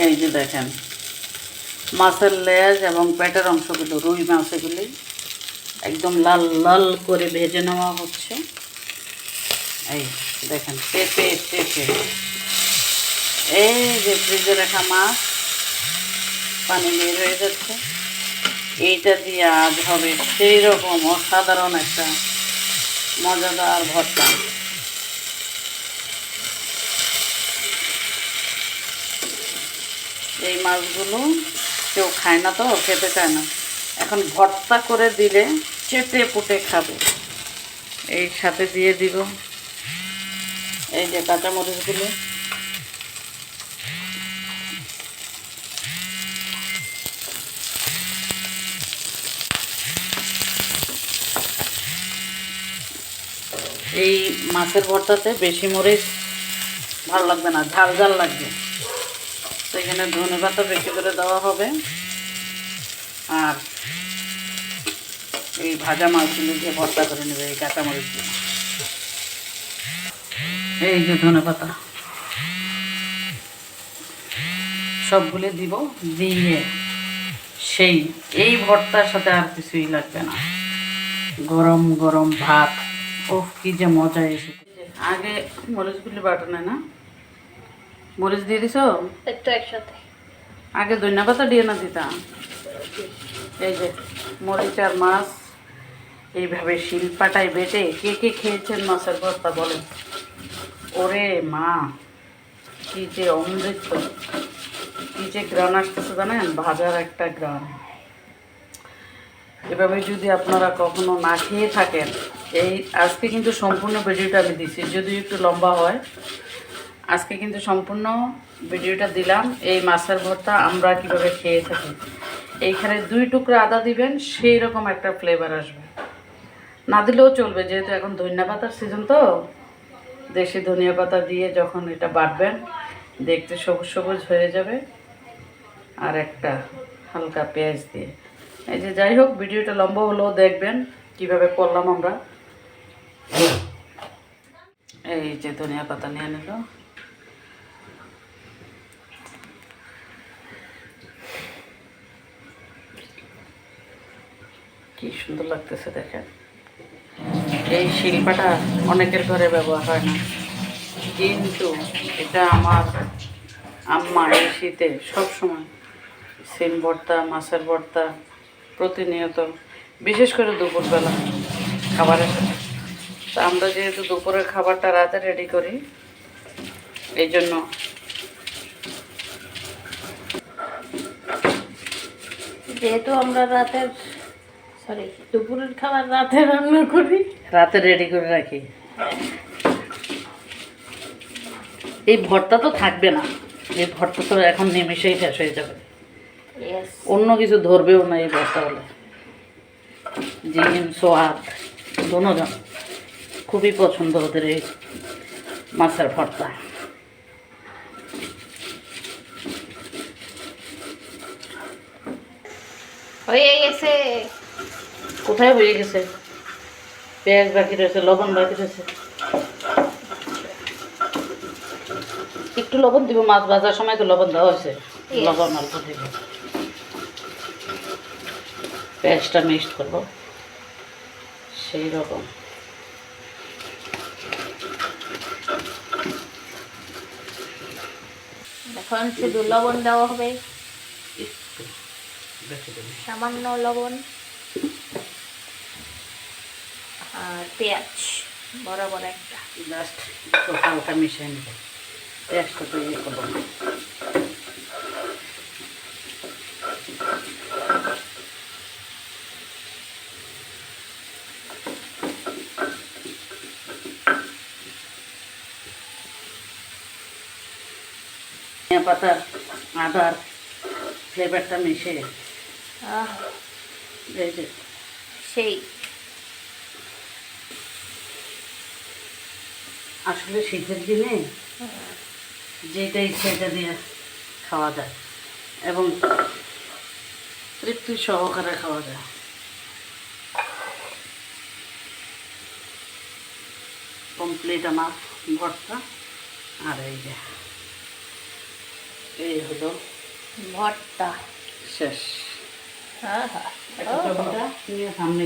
এই যে দেখেন, মাছের লেজ এবং পেটের অংশগুলো, রুই মাছ এগুলি একদম লাল লাল করে ভেজে নেওয়া হচ্ছে। এই দেখেন, পেঁপে পেঁপে। এই যে ফ্রিজে রাখা মাছ, পানি বের হয়ে যাচ্ছে। এইটা দিয়ে আজ হবে সেই রকম অসাধারণ একটা মজাদার ভর্তা। এই মাছগুলো কেউ খায় না তো, খেতে চায় না। এখন ভর্তা করে দিলে চেটে পুটে খাবে। এই সাথে দিয়ে দিব। এই যে কাঁচামরিচগুলো এই মাছের ভর্তাতে বেশি মরিচ ভালো লাগবে না, ঝাল ঝাল লাগবে। তো এখানে ধনে পাতা বেশি করে দেওয়া হবে। আর এই ভাজা মাছগুলো দিয়ে ভর্তা করে নেবে, এই কাঁচামরিচ দিয়ে। এই যে ধনে পাতা সবগুলো দিব, দিয়ে সেই, এই ভর্তার সাথে আর কিছুই লাগবে না। গরম গরম ভাত। ওফ কি যে মজা এসেছে। আগে মরিচগুলি বাটনে না? মরিচ দিয়ে দিছো? একটু একসাথে। আগে দিয়ে না দিতাম এই যে মরিচ আর মাছ এইভাবে শিলপাটায় বেটে কে কে খেয়েছেন মাছের ভর্তা বলেন? ওরে মা কি যে অমৃত। কি যে গ্রান আসতেছে জানেন? ভাজার একটা গ্রান এভাবে যদি আপনারা কখনো না খেয়ে থাকেন এই আজকে কিন্তু সম্পূর্ণ ভিডিওটা আমি দিচ্ছি যদিও একটু লম্বা হয় আজকে কিন্তু সম্পূর্ণ ভিডিওটা দিলাম, এই মাছের ভর্তা আমরা কীভাবে খেয়ে থাকি। এইখানে দুই টুকরা আদা দিবেন সেই রকম একটা ফ্লেভার আসবে। না দিলেও চলবে, যেহেতু এখন ধনিয়া পাতার সিজন তো, দেশি ধনিয়া পাতা দিয়ে যখন এটা বাটবেন, দেখতে সবুজ সবুজ হয়ে যাবে। আর একটা হালকা পেঁয়াজ দিয়ে। এই যে যাই হোক, ভিডিওটা লম্বা হলেও দেখবেন, কীভাবে করলাম আমরা। এই যে ধনিয়া পাতা নিয়ে নিল। কি সুন্দর লাগতেছে দেখেন। এই শিল্পাটা অনেকের ঘরে ব্যবহার হয় না। কিন্তু এটা আমার আম্মা এই শীতে সবসময় সিম ভর্তা, মাছের ভর্তা প্রতিনিয়ত, বিশেষ করে দুপুরবেলা খাবারের সাথে। তা আমরা যেহেতু দুপুরের খাবারটা রাতে রেডি করি, এই জন্য যেহেতু আমরা রাতের সরি দুপুরের খাবার রাতে রান্না করি। রাতে রেডি করে রাখি। এই ভর্তা তো থাকবে না। এই ভর্তা তো এখন নিমেষেই শেষ হয়ে যাবে। অন্য কিছু ধরবেও না এই ভর্তা হলে। জিম সোয়াদ দুজন। খুবই পছন্দ ওদের এই মাছের ভর্তা। হয়ে গেছে। কোথায় হয়ে গেছে? পেঁয়াজ বাকি রয়েছে লবণ বাকি রয়েছে। একটু লবণ দিব মাছ ভাজার সময় তো লবণ দেওয়া হয়েছে. লবণ অল্প দিব। পেঁয়াজটা মিক্সড করব। সেই রকম। এখন শুধু লবণ দেওয়া হবে। একটু সামান্য লবণ। আর পেঁয়াজ বড় বড় একটা একটু হালকা মিশিয়ে নেব। পেঁয়াজটা তো ইয়ে করব? পাতার আদার ফ্লেভারটা মিশে আহ, সেই। আসলে শীতের দিনে যেটা ইচ্ছে এটা দিয়ে খাওয়া যায় এবং তৃপ্তি সহকারে খাওয়া যায়। কমপ্লিট আমার ভর্তা। আর এই যে এই হলো ভর্তা। শেষ। হ্যাঁ হ্যাঁ। সামনে